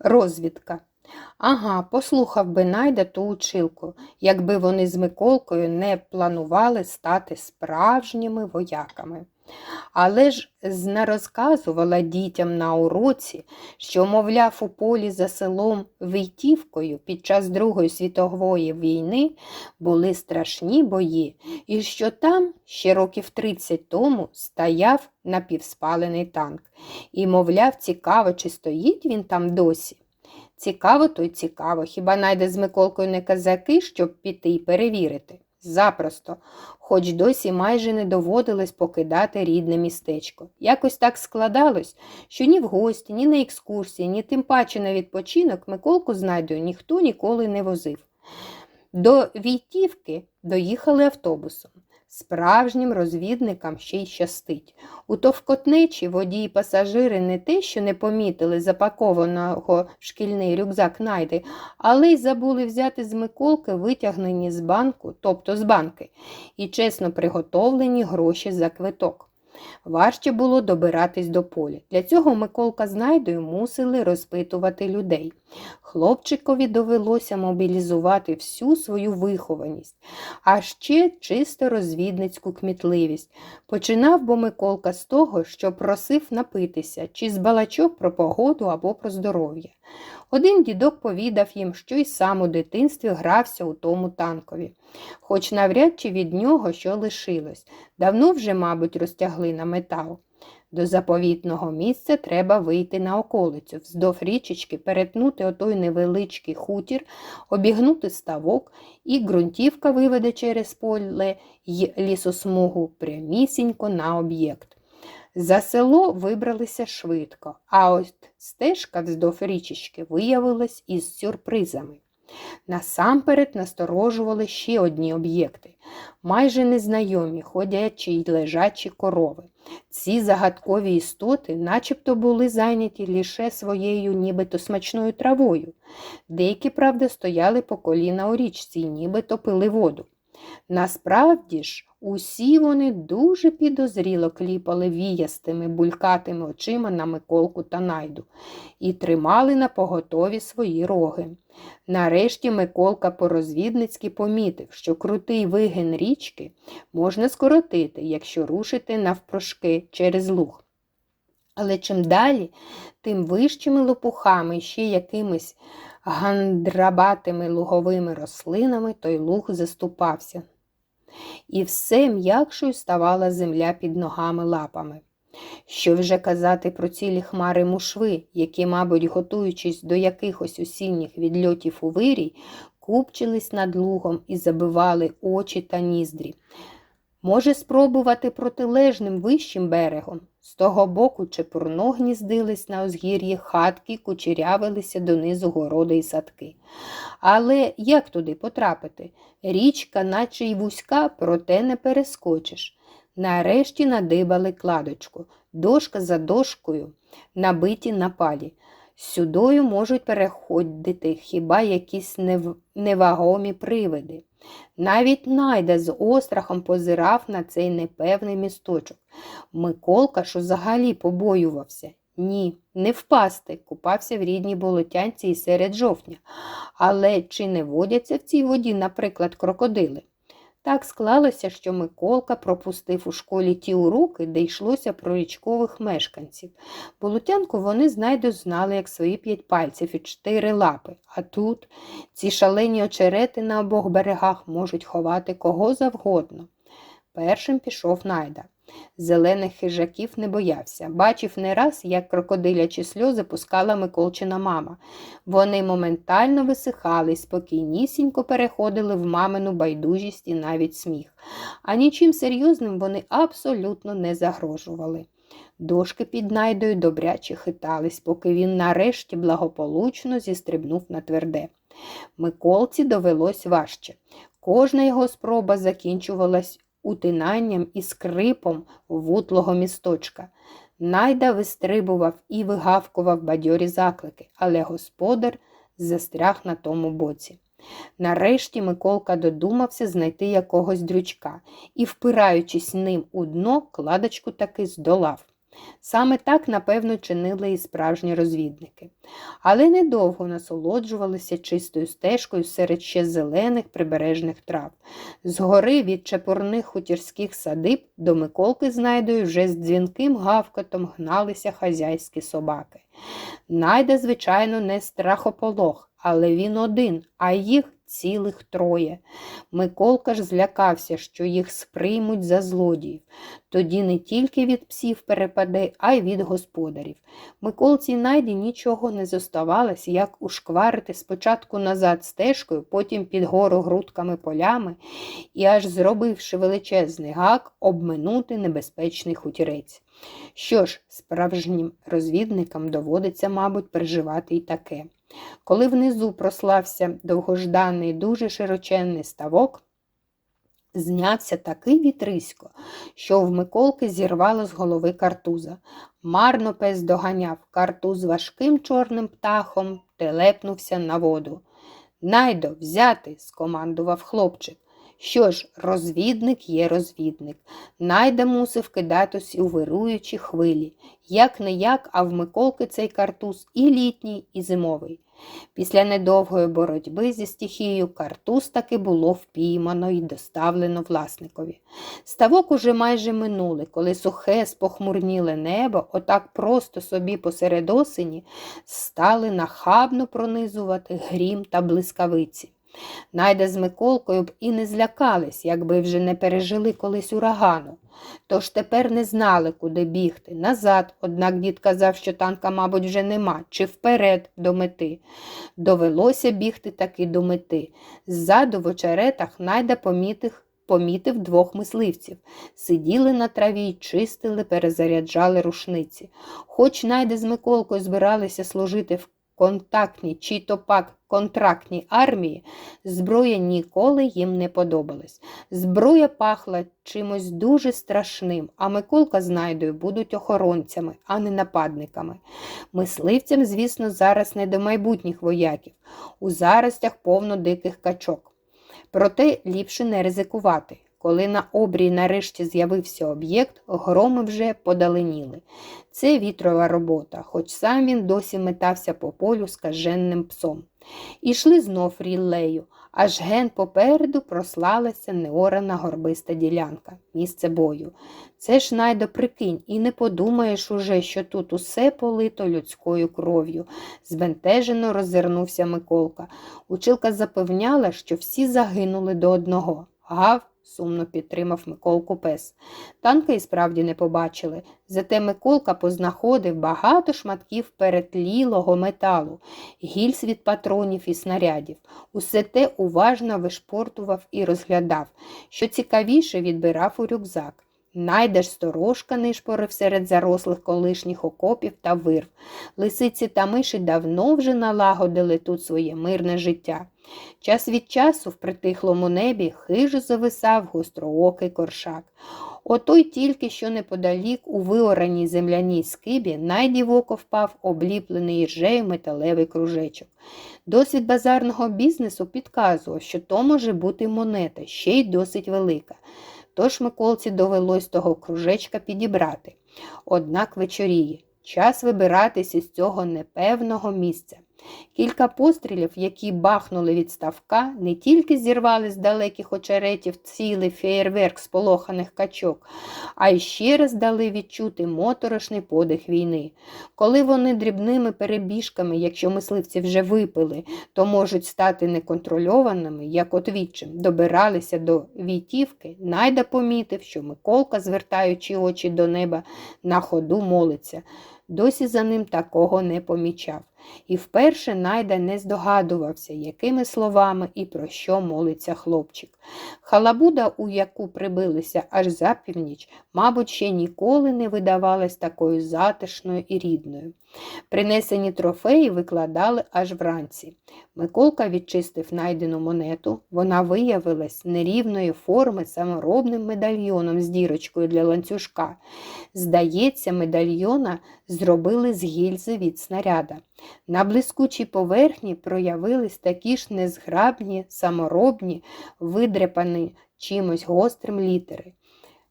Розвідка. Ага, послухав би Найда ту училку, якби вони з Миколкою не планували стати справжніми вояками. Але ж знарозказувала дітям на уроці, що, мовляв, у полі за селом Війтівкою під час Другої світової війни були страшні бої, і що там ще років 30 тому стояв напівспалений танк. І, мовляв, цікаво, чи стоїть він там досі. Цікаво, то й цікаво. Хіба найде з Миколкою не казаки, щоб піти й перевірити? Запросто, хоч досі майже не доводилось покидати рідне містечко. Якось так складалось, що ні в гості, ні на екскурсії, ні тим паче на відпочинок Миколку знайду ніхто ніколи не возив. До Війтівки доїхали автобусом. Справжнім розвідникам ще й щастить. У товкотнечі водії пасажири не те, що не помітили запакованого в шкільний рюкзак найди, але й забули взяти з Миколки витягнені з банку, тобто з банки, і чесно приготовлені гроші за квиток. Важче було добиратись до поля. Для цього Миколка з Найдою мусили розпитувати людей. Хлопчикові довелося мобілізувати всю свою вихованість, а ще чисто розвідницьку кмітливість. Починав бо Миколка з того, що просив напитися, чи з балачок про погоду або про здоров'я. Один дідок повідав їм, що й сам у дитинстві грався у тому танкові, хоч навряд чи від нього що лишилось. Давно вже, мабуть, розтягли на метал. До заповітного місця треба вийти на околицю, вздов річечки, перетнути отой невеличкий хутір, обігнути ставок, і ґрунтівка виведе через поле й лісосмугу прямісінько на об'єкт. За село вибралися швидко, а ось стежка вздов річечки виявилась із сюрпризами. Насамперед насторожували ще одні об'єкти, майже незнайомі, ходячі й лежачі корови. Ці загадкові істоти начебто були зайняті лише своєю нібито смачною травою. Деякі, правда, стояли по коліна у річці і нібито пили воду. Насправді ж, усі вони дуже підозріло кліпали віястими, булькатими очима на Миколку та найду і тримали на поготові свої роги. Нарешті Миколка по-розвідницьки помітив, що крутий вигин річки можна скоротити, якщо рушити навпрошки через луг. Але чим далі, тим вищими лопухами ще якимись гандрабатими луговими рослинами той луг заступався. І все м'якшою ставала земля під ногами лапами. Що вже казати про цілі хмари мушви, які, мабуть, готуючись до якихось осінніх відльотів у вирій, купчились над лугом і забивали очі та ніздрі. Може спробувати протилежним вищим берегом. З того боку чепурно гніздились на узгір'ї хатки, кучерявилися донизу городи й садки. Але як туди потрапити? Річка, наче й вузька, проте не перескочиш. Нарешті надибали кладочку, дошка за дошкою, набиті на палі. Сюдою можуть переходити хіба якісь нев... невагомі привиди. Навіть найда з острахом позирав на цей непевний місточок. Миколка ж взагалі побоювався. Ні, не впасти, купався в рідній болотянці і серед жовтня. Але чи не водяться в цій воді, наприклад, крокодили? Так склалося, що Миколка пропустив у школі ті уроки, де йшлося про річкових мешканців. Болотянку вони знайду знали, як свої п'ять пальців і чотири лапи. А тут ці шалені очерети на обох берегах можуть ховати кого завгодно. Першим пішов найда. Зелених хижаків не боявся. Бачив не раз, як крокодилячі сльози пускала Миколчина мама. Вони моментально висихали спокійнісінько переходили в мамину байдужість і навіть сміх. А нічим серйозним вони абсолютно не загрожували. Дошки під найдою добряче хитались, поки він нарешті благополучно зістрибнув на тверде. Миколці довелось важче. Кожна його спроба закінчувалась утинанням і скрипом вутлого місточка. Найда вистрибував і вигавкував бадьорі заклики, але господар застряг на тому боці. Нарешті Миколка додумався знайти якогось дрючка і, впираючись ним у дно, кладочку таки здолав. Саме так, напевно, чинили і справжні розвідники. Але недовго насолоджувалися чистою стежкою серед ще зелених прибережних трав. Згори від чепурних хутірських садиб до Миколки з Найдою вже з дзвінким гавкотом гналися хазяйські собаки. Найда, звичайно, не страхополох, але він один, а їх цілих троє. Миколка ж злякався, що їх сприймуть за злодіїв. Тоді не тільки від псів перепаде, а й від господарів. Миколці найді нічого не зоставалось, як ушкварити спочатку назад стежкою, потім під гору грудками полями і, аж зробивши величезний гак, обминути небезпечний хутірець. Що ж, справжнім розвідникам доводиться, мабуть, переживати і таке. Коли внизу прослався довгожданий, дуже широченний ставок, знявся такий вітрисько, що в Миколки зірвало з голови картуза. Марно пес доганяв, картуз важким чорним птахом телепнувся на воду. Найдо, взяти, скомандував хлопчик. Що ж, розвідник є розвідник. Найда мусив кидатись у вируючі хвилі. Як не як, а в Миколки цей картуз і літній, і зимовий. Після недовгої боротьби зі стихією картуз таки було впіймано і доставлено власникові. Ставок уже майже минули, коли сухе, спохмурніле небо, отак просто собі посеред осені, стали нахабно пронизувати грім та блискавиці. Найда з Миколкою б і не злякались, якби вже не пережили колись урагану. Тож тепер не знали, куди бігти. Назад, однак дід казав, що танка, мабуть, вже нема, чи вперед до мети. Довелося бігти таки до мети. Ззаду в очеретах найда помітив, помітив двох мисливців. Сиділи на траві й чистили, перезаряджали рушниці. Хоч найде з Миколкою збиралися служити в контактній чи то пак контрактній армії, зброя ніколи їм не подобалась. Зброя пахла чимось дуже страшним, а Миколка з Найдою будуть охоронцями, а не нападниками. Мисливцям, звісно, зараз не до майбутніх вояків. У заростях повно диких качок. Проте ліпше не ризикувати. Коли на обрії нарешті з'явився об'єкт, громи вже подаленіли. Це вітрова робота, хоч сам він досі метався по полю скаженним псом. Ішли знов ріллею, аж ген попереду прослалася неорана горбиста ділянка, місце бою. Це ж найдо прикинь, і не подумаєш уже, що тут усе полито людською кров'ю. Збентежено роззирнувся Миколка. Училка запевняла, що всі загинули до одного. Гав сумно підтримав Миколку пес. Танка і справді не побачили. Зате Миколка познаходив багато шматків перетлілого металу, гільз від патронів і снарядів. Усе те уважно вишпортував і розглядав, що цікавіше відбирав у рюкзак. Найдеш сторожка нишпорив серед зарослих колишніх окопів та вирв. Лисиці та миші давно вже налагодили тут своє мирне життя. Час від часу в притихлому небі хижо зависав гостроокий коршак. Отой тільки що неподалік у виораній земляній скибі найді в око впав обліплений іржею металевий кружечок. Досвід базарного бізнесу підказував, що то може бути монета, ще й досить велика. Тож Миколці довелось того кружечка підібрати. Однак вечоріє. Час вибиратися з цього непевного місця. Кілька пострілів, які бахнули від ставка, не тільки зірвали з далеких очеретів цілий феєрверк сполоханих качок, а й ще раз дали відчути моторошний подих війни. Коли вони дрібними перебіжками, якщо мисливці вже випили, то можуть стати неконтрольованими, як отвідчим, добиралися до вітівки, найда помітив, що Миколка, звертаючи очі до неба, на ходу молиться. Досі за ним такого не помічав. І вперше найда не здогадувався, якими словами і про що молиться хлопчик. Халабуда, у яку прибилися аж за північ, мабуть, ще ніколи не видавалась такою затишною і рідною. Принесені трофеї викладали аж вранці. Миколка відчистив найдену монету. Вона виявилась нерівної форми саморобним медальйоном з дірочкою для ланцюжка. Здається, медальйона зробили з гільзи від снаряда. На блискучій поверхні проявились такі ж незграбні, саморобні, видрепані чимось гострим літери.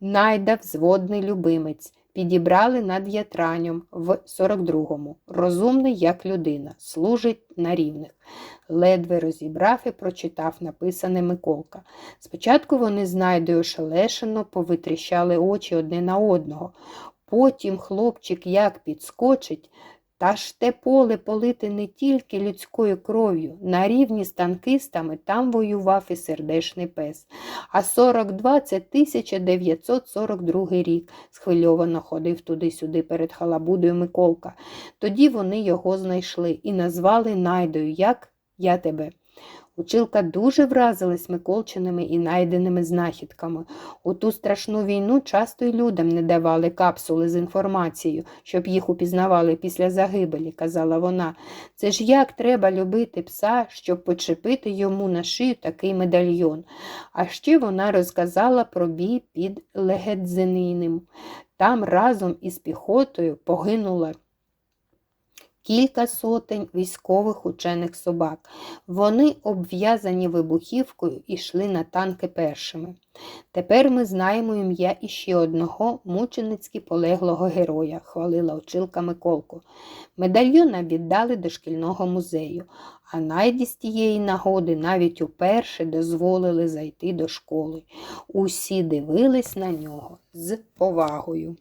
Найда взводний любимець, підібрали над Ятранем в 42-му. Розумний, як людина, служить на рівних. Ледве розібрав і прочитав написане Миколка. Спочатку вони з Найдою ошелешено повитріщали очі одне на одного. Потім хлопчик як підскочить, та ж те поле полите не тільки людською кров'ю. На рівні з танкистами там воював і сердешний пес. А 42 – це 1942 рік. Схвильовано ходив туди-сюди перед халабудою Миколка. Тоді вони його знайшли і назвали Найдою, як я тебе. Училка дуже вразилась Миколчиними і найденими знахідками. У ту страшну війну часто й людям не давали капсули з інформацією, щоб їх упізнавали після загибелі, казала вона. Це ж як треба любити пса, щоб почепити йому на шию такий медальйон. А ще вона розказала про бій під Легедзининим. Там разом із піхотою погинула кілька сотень військових учених собак. Вони, обв'язані вибухівкою, йшли на танки першими. Тепер ми знаємо ім'я іще одного мученицьки полеглого героя, хвалила очилка Миколку. Медальйона віддали до шкільного музею, а найді з тієї нагоди навіть уперше дозволили зайти до школи. Усі дивились на нього з повагою.